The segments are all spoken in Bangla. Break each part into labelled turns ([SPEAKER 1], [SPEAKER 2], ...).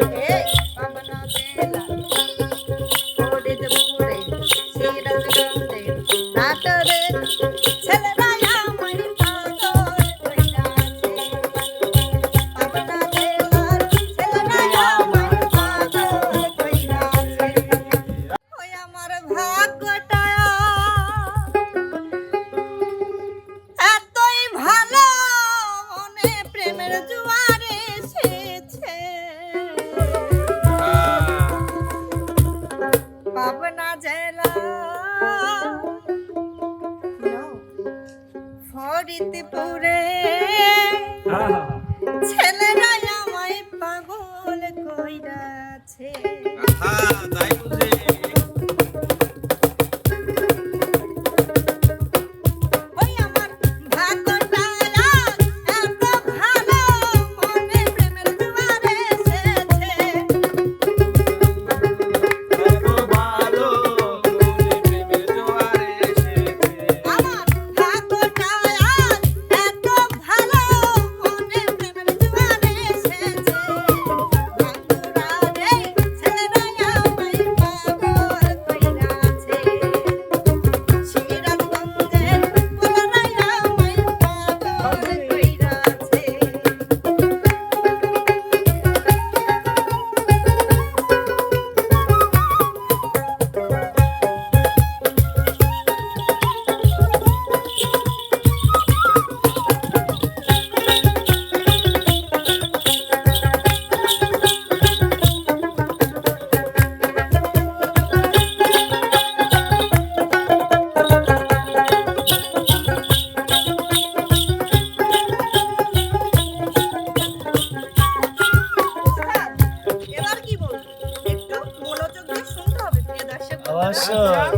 [SPEAKER 1] ஏய். কইরাছে ওই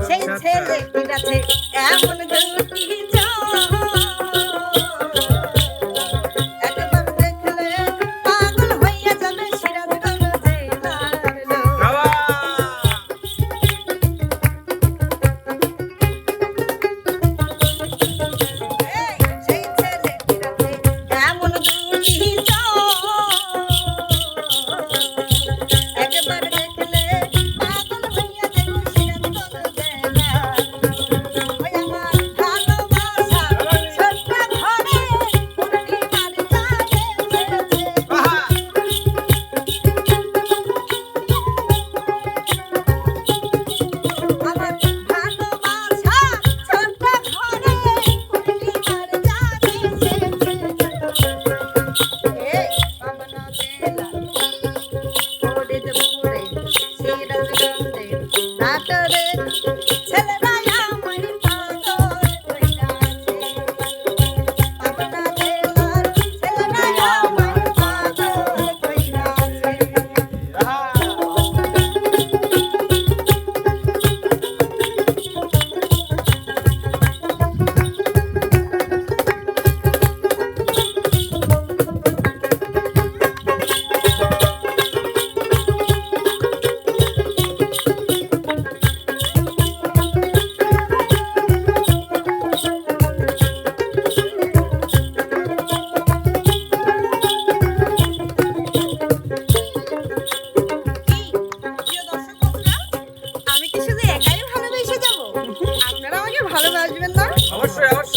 [SPEAKER 1] সেই ছেলে এমন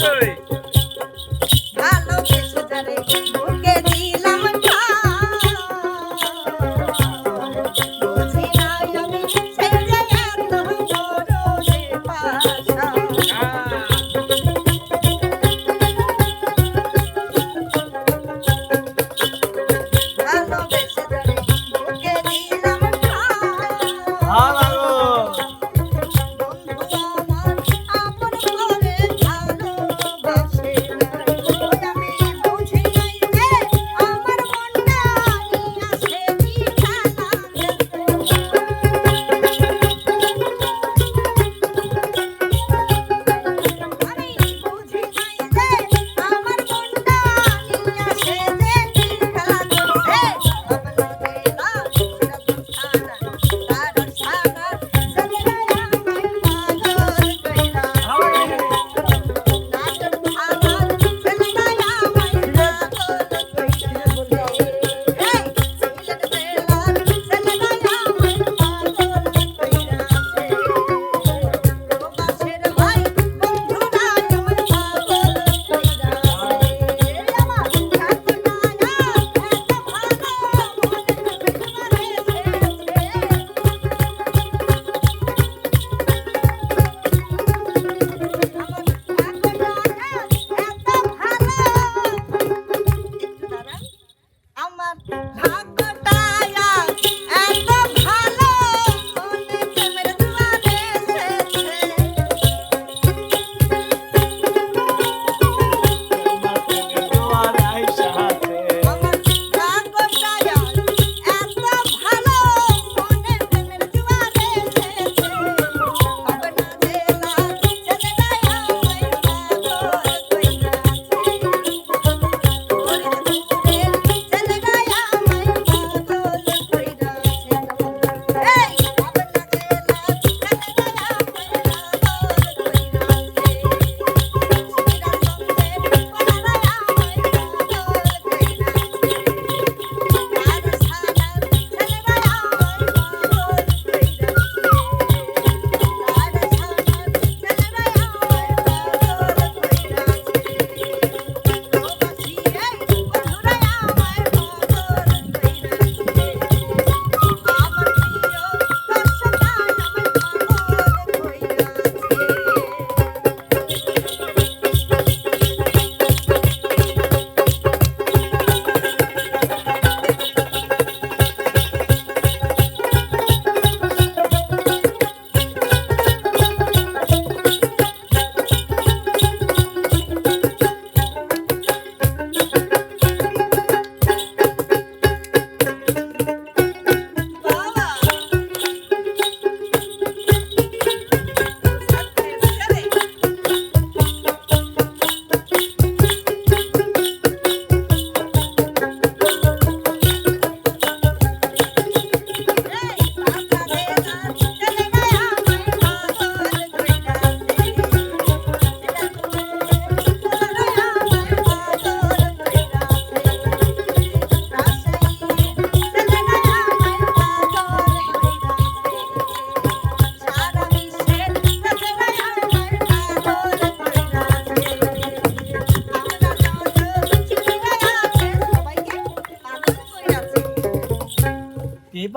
[SPEAKER 1] Hey!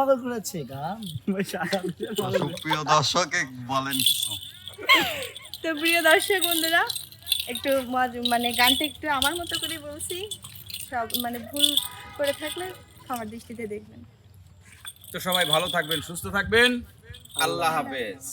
[SPEAKER 1] পাগল
[SPEAKER 2] করেছে গান
[SPEAKER 3] সুপ্রিয় দর্শক বলেন
[SPEAKER 1] তো প্রিয় দর্শক বন্ধুরা একটু মানে গানটা একটু আমার মতো করে বলছি। সব মানে ভুল করে থাকলে আমার দৃষ্টিতে দেখবেন।
[SPEAKER 4] তো সবাই ভালো থাকবেন সুস্থ থাকবেন। আল্লাহ হাফেজ।